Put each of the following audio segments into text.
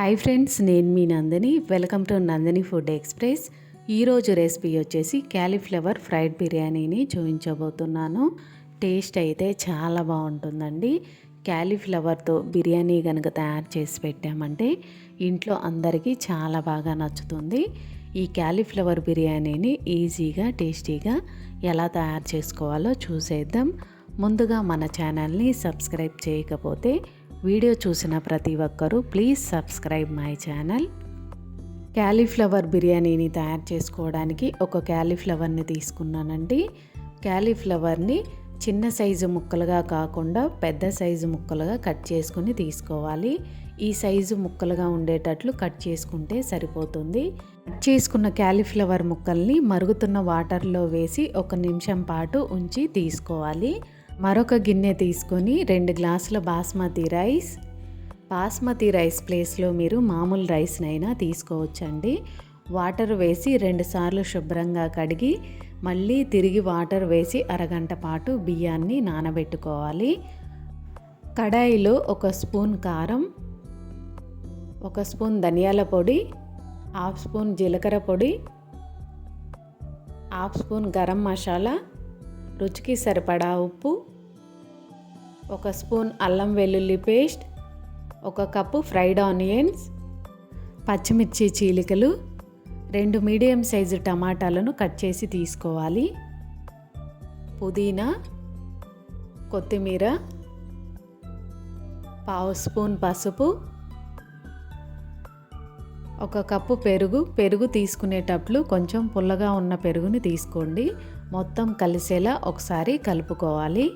Hi friends నేను మీ Nandini. Welcome to Nandini Food Express. ఈరోజు recipe వచ్చేసి క్యాలీఫ్లవర్ ఫ్రైడ్ బిర్యానీని చూపించబోతున్నాను. టేస్ట్ అయితే చాలా బాగుంటుందండి. క్యాలీఫ్లవర్తో బిర్యానీ కనుక తయారు చేసి పెట్టామంటే ఇంట్లో అందరికీ చాలా బాగా నచ్చుతుంది. ఈ క్యాలీఫ్లవర్ బిర్యానీని ఈజీగా టేస్టీగా ఎలా తయారు చేసుకోవాలో చూసేద్దాం. ముందుగా మన ఛానల్ని సబ్స్క్రైబ్ చేయకపోతే వీడియో చూసిన ప్రతి ఒక్కరూ please subscribe my channel. Cauliflower బిర్యానీని తయారు చేసుకోవడానికి ఒక క్యాలీఫ్లవర్ని తీసుకున్నానండి. క్యాలీఫ్లవర్ని చిన్న సైజు ముక్కలుగా కాకుండా పెద్ద సైజు ముక్కలుగా కట్ చేసుకుని తీసుకోవాలి. ఈ సైజు ముక్కలుగా ఉండేటట్లు కట్ చేసుకుంటే సరిపోతుంది. కట్ చేసుకున్న క్యాలీఫ్లవర్ ముక్కల్ని మరుగుతున్న వాటర్లో వేసి ఒక నిమిషం పాటు ఉంచి తీసుకోవాలి. మరొక గిన్నె తీసుకొని రెండు గ్లాసుల బాస్మతి రైస్. బాస్మతి రైస్ ప్లేస్లో మీరు మామూలు రైస్నైనా తీసుకోవచ్చండి. వాటర్ వేసి రెండుసార్లు శుభ్రంగా కడిగి మళ్ళీ తిరిగి వాటర్ వేసి అరగంట పాటు బియ్యాన్ని నానబెట్టుకోవాలి. కడాయిలో ఒక స్పూన్ కారం ఒక స్పూన్ ధనియాల పొడి హాఫ్ స్పూన్ జీలకర్ర పొడి హాఫ్ స్పూన్ గరం మసాలా రుచికి సరిపడా ఉప్పు ఒక స్పూన్ అల్లం వెల్లుల్లి పేస్ట్ ఒక కప్పు ఫ్రైడ్ ఆనియన్స్ పచ్చిమిర్చి చీలికలు రెండు మీడియం సైజు టమాటాలను కట్ చేసి తీసుకోవాలి. పుదీనా కొత్తిమీర పావు స్పూన్ పసుపు ఒక కప్పు పెరుగు. పెరుగు తీసుకునేటప్పుడు కొంచెం పుల్లగా ఉన్న పెరుగుని తీసుకోండి. మొత్తం కలిసేలా ఒకసారి కలుపుకోవాలి.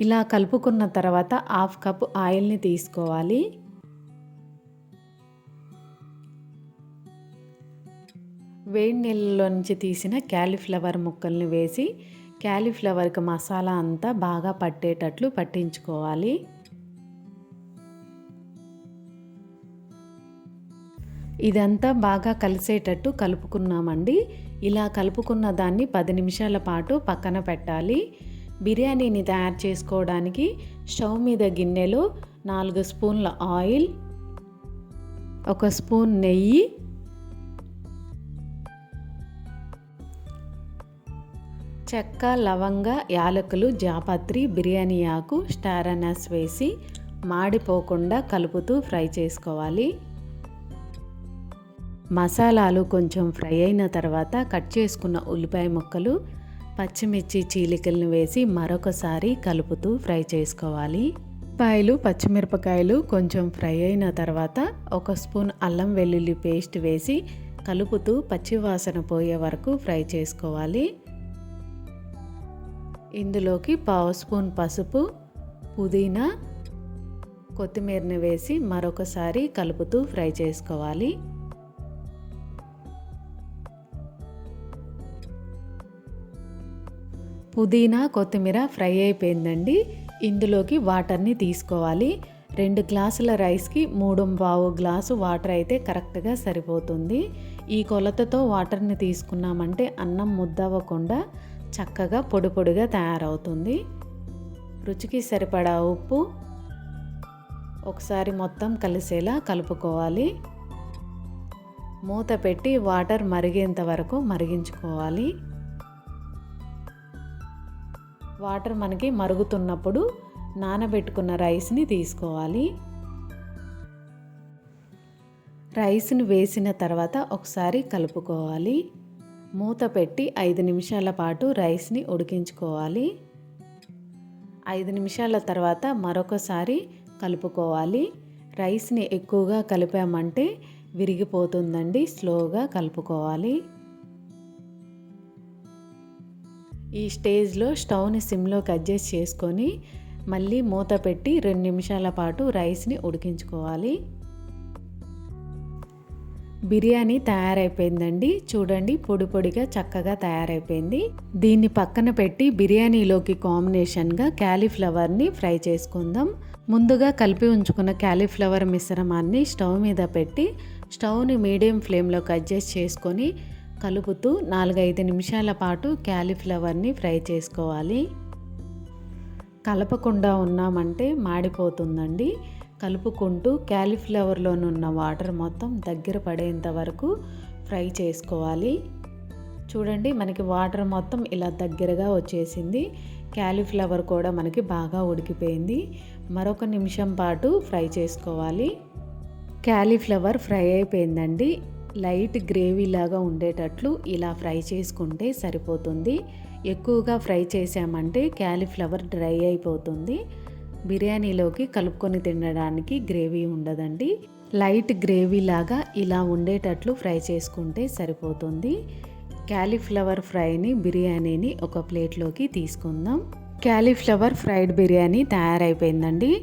ఇలా కలుపుకున్న తర్వాత హాఫ్ కప్ ఆయిల్ని తీసుకోవాలి. వేడి నీళ్ళలో నుంచి తీసిన క్యాలీఫ్లవర్ ముక్కల్ని వేసి క్యాలీఫ్లవర్కి మసాలా అంతా బాగా పట్టేటట్లు పట్టించుకోవాలి. ఇదంతా బాగా కలిసేటట్టు కలుపుకున్నామండి. ఇలా కలుపుకున్న దాన్ని పది నిమిషాల పాటు పక్కన పెట్టాలి. బిర్యానీని తయారు చేసుకోవడానికి స్టవ్ మీద గిన్నెలో నాలుగు స్పూన్ల ఆయిల్ ఒక స్పూన్ నెయ్యి చెక్క లవంగ యాలకులు జాపత్రి బిర్యానీ ఆకు స్టార్ అనస్ వేసి మాడిపోకుండా కలుపుతూ ఫ్రై చేసుకోవాలి. మసాలాలు కొంచెం ఫ్రై అయిన తర్వాత కట్ చేసుకున్న ఉల్లిపాయ ముక్కలు పచ్చిమిర్చి చీలికలను వేసి మరొకసారి కలుపుతూ ఫ్రై చేసుకోవాలి. ఉల్లిపాయలు పచ్చిమిరపకాయలు కొంచెం ఫ్రై అయిన తర్వాత ఒక స్పూన్ అల్లం వెల్లుల్లి పేస్ట్ వేసి కలుపుతూ పచ్చివాసన పోయే వరకు ఫ్రై చేసుకోవాలి. ఇందులోకి పావు స్పూన్ పసుపు పుదీనా కొత్తిమీరని వేసి మరొకసారి కలుపుతూ ఫ్రై చేసుకోవాలి. పుదీనా కొత్తిమీర ఫ్రై అయిపోయిందండి. ఇందులోకి వాటర్ని తీసుకోవాలి. రెండు గ్లాసుల రైస్కి మూడు పావు గ్లాసు వాటర్ అయితే కరెక్ట్గా సరిపోతుంది. ఈ కొలతతో వాటర్ని తీసుకున్నామంటే అన్నం ముద్దవ్వకుండా చక్కగా పొడి పొడిగా తయారవుతుంది. రుచికి సరిపడా ఉప్పు ఒకసారి మొత్తం కలిసేలా కలుపుకోవాలి. మూత పెట్టి వాటర్ మరిగేంత వరకు మరిగించుకోవాలి. వాటర్ మనకి మరుగుతున్నప్పుడు నానబెట్టుకున్న రైస్ని తీసుకోవాలి. రైస్ని వేసిన తర్వాత ఒకసారి కలుపుకోవాలి. మూత పెట్టి ఐదు నిమిషాల పాటు రైస్ని ఉడికించుకోవాలి. ఐదు నిమిషాల తర్వాత మరొకసారి కలుపుకోవాలి. రైస్ని ఎక్కువగా కలిపామంటే విరిగిపోతుందండి స్లోగా కలుపుకోవాలి. ఈ స్టేజ్లో స్టవ్ని సిమ్లోకి అడ్జస్ట్ చేసుకొని మళ్ళీ మూత పెట్టి రెండు నిమిషాల పాటు రైస్ని ఉడికించుకోవాలి. బిర్యానీ తయారైపోయిందండి. చూడండి పొడి పొడిగా చక్కగా తయారైపోయింది. దీన్ని పక్కన పెట్టి బిర్యానీలోకి కాంబినేషన్గా క్యాలీఫ్లవర్ని ఫ్రై చేసుకుందాం. ముందుగా కలిపి ఉంచుకున్న క్యాలీఫ్లవర్ మిశ్రమాన్ని స్టవ్ మీద పెట్టి స్టవ్ని మీడియం ఫ్లేమ్లోకి అడ్జస్ట్ చేసుకొని కలుపుతూ నాలుగైదు నిమిషాల పాటు క్యాలీఫ్లవర్ని ఫ్రై చేసుకోవాలి. కలపకుండా ఉన్నామంటే మాడిపోతుందండి. కలుపుకుంటూ క్యాలీఫ్లవర్లోనున్న వాటర్ మొత్తం దగ్గర పడేంత వరకు ఫ్రై చేసుకోవాలి. చూడండి మనకి వాటర్ మొత్తం ఇలా దగ్గరగా వచ్చేసింది. క్యాలీఫ్లవర్ కూడా మనకి బాగా ఉడికిపోయింది. మరొక నిమిషం పాటు ఫ్రై చేసుకోవాలి. క్యాలీఫ్లవర్ ఫ్రై అయిపోయిందండి. లైట్ గ్రేవీ లాగా ఉండేటట్లు ఇలా ఫ్రై చేసుకుంటే సరిపోతుంది. ఎక్కువగా ఫ్రై చేసామంటే క్యాలీఫ్లవర్ డ్రై అయిపోతుంది. బిర్యానీలోకి కలుపుకొని తినడానికి గ్రేవీ ఉండదండి. లైట్ గ్రేవీ లాగా ఇలా ఉండేటట్లు ఫ్రై చేసుకుంటే సరిపోతుంది. క్యాలీఫ్లవర్ ఫ్రైని బిర్యానీని ఒక ప్లేట్లోకి తీసుకుందాం. క్యాలీఫ్లవర్ ఫ్రైడ్ బిర్యానీ తయారైపోయిందండి.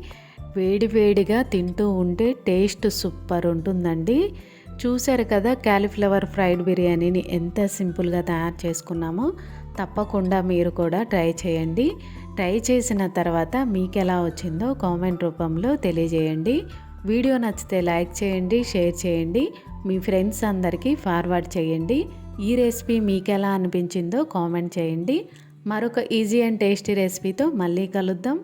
వేడివేడిగా తింటూ ఉంటే టేస్ట్ సూపర్ ఉంటుందండి. చూశారు కదా క్యాలీఫ్లవర్ ఫ్రైడ్ బిర్యానీని ఎంత సింపుల్గా తయారు చేసుకున్నామో తప్పకుండా మీరు కూడా ట్రై చేయండి. ట్రై చేసిన తర్వాత మీకు ఎలా వచ్చిందో కామెంట్ రూపంలో తెలియజేయండి. వీడియో నచ్చితే లైక్ చేయండి షేర్ చేయండి మీ ఫ్రెండ్స్ అందరికీ ఫార్వర్డ్ చేయండి. ఈ రెసిపీ మీకు ఎలా అనిపించిందో కామెంట్ చేయండి. మరొక ఈజీ అండ్ టేస్టీ రెసిపీతో మళ్ళీ కలుద్దాం.